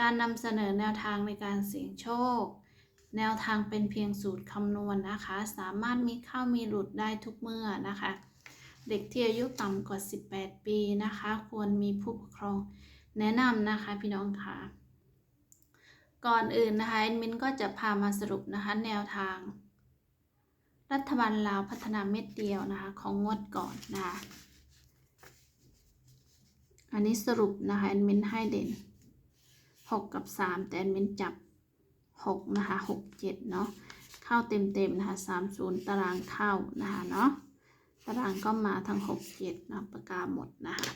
การนำเสนอแนวทางในการเสี่ยงโชค แนวทางเป็นเพียงสูตรคำนวณนะคะ สามารถมีเข้ามีหลุดได้ทุกเมื่อนะคะ เด็กที่อายุต่ำกว่า 18 ปีนะคะ ควรมีผู้ปกครองแนะนำนะคะพี่น้องค่ะก่อนอื่นนะคะแอดมินก็จะพามาสรุปนะคะแนวทาง รัฐบาลลาวพัฒนาเม็ดเดียวนะคะของงวดก่อนนะคะอันนี้สรุปนะคะแอดมินให้เด่น หกกับสามแต่แอดมินจับหกนะคะหกเจ็ดเนาะเข้าเต็มเต็มๆนะคะสามศูนย์ตารางเข้านะคะเนาะตารางก็มาทั้งหกเจ็ดนะปากกาหมดนะคะ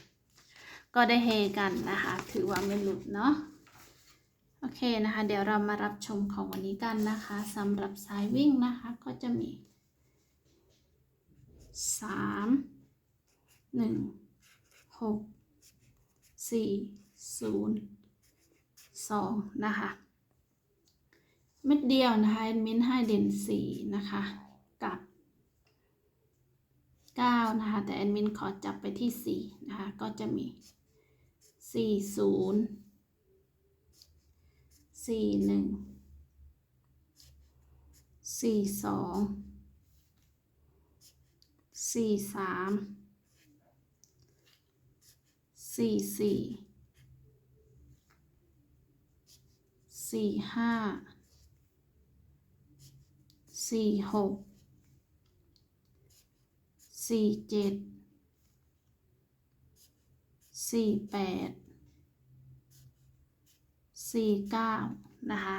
ก็ได้เฮกันนะคะ ถือว่าไม่หลุดเนาะโอเคนะคะ เดี๋ยวเรามารับชมของวันนี้กันนะคะสำหรับสายวิ่งนะคะก็จะมีสามหนึ่งหก สองนะคะ เม็ดเดียวนะคะแอดมินให้เด่นสี่นะคะ กับเก้านะคะ แต่แอดมินขอจับไปที่สี่นะคะ ก็จะมีสี่ศูนย์สี่หนึ่งสี่สองสี่สามสี่สี่ สี่ห้าสี่หกสี่เจ็ดสี่แปดสี่เก้านะคะ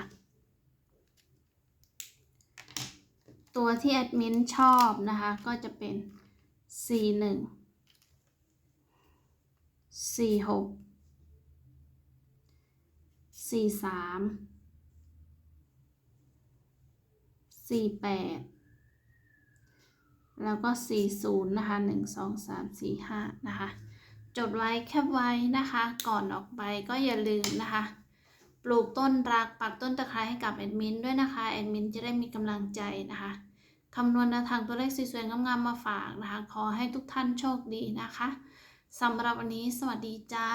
ตัวที่แอดมินชอบนะคะ ก็จะเป็นสี่หนึ่งสี่หก สี่สามสี่แปดแล้วก็สี่ศูนย์นะคะหนึ่งสองสามสี่ห้านะคะ จดไว้แคปไว้นะคะ ก่อนออกไปก็อย่าลืมนะคะ ปลูกต้นรักปักต้นตะไคร้ให้กับแอดมินด้วยนะคะ แอดมินจะได้มีกำลังใจนะคะคำนวณแนวทางตัวเลขสวยๆงามๆมาฝากนะคะ ขอให้ทุกท่านโชคดีนะคะสำหรับวันนี้สวัสดีจ้า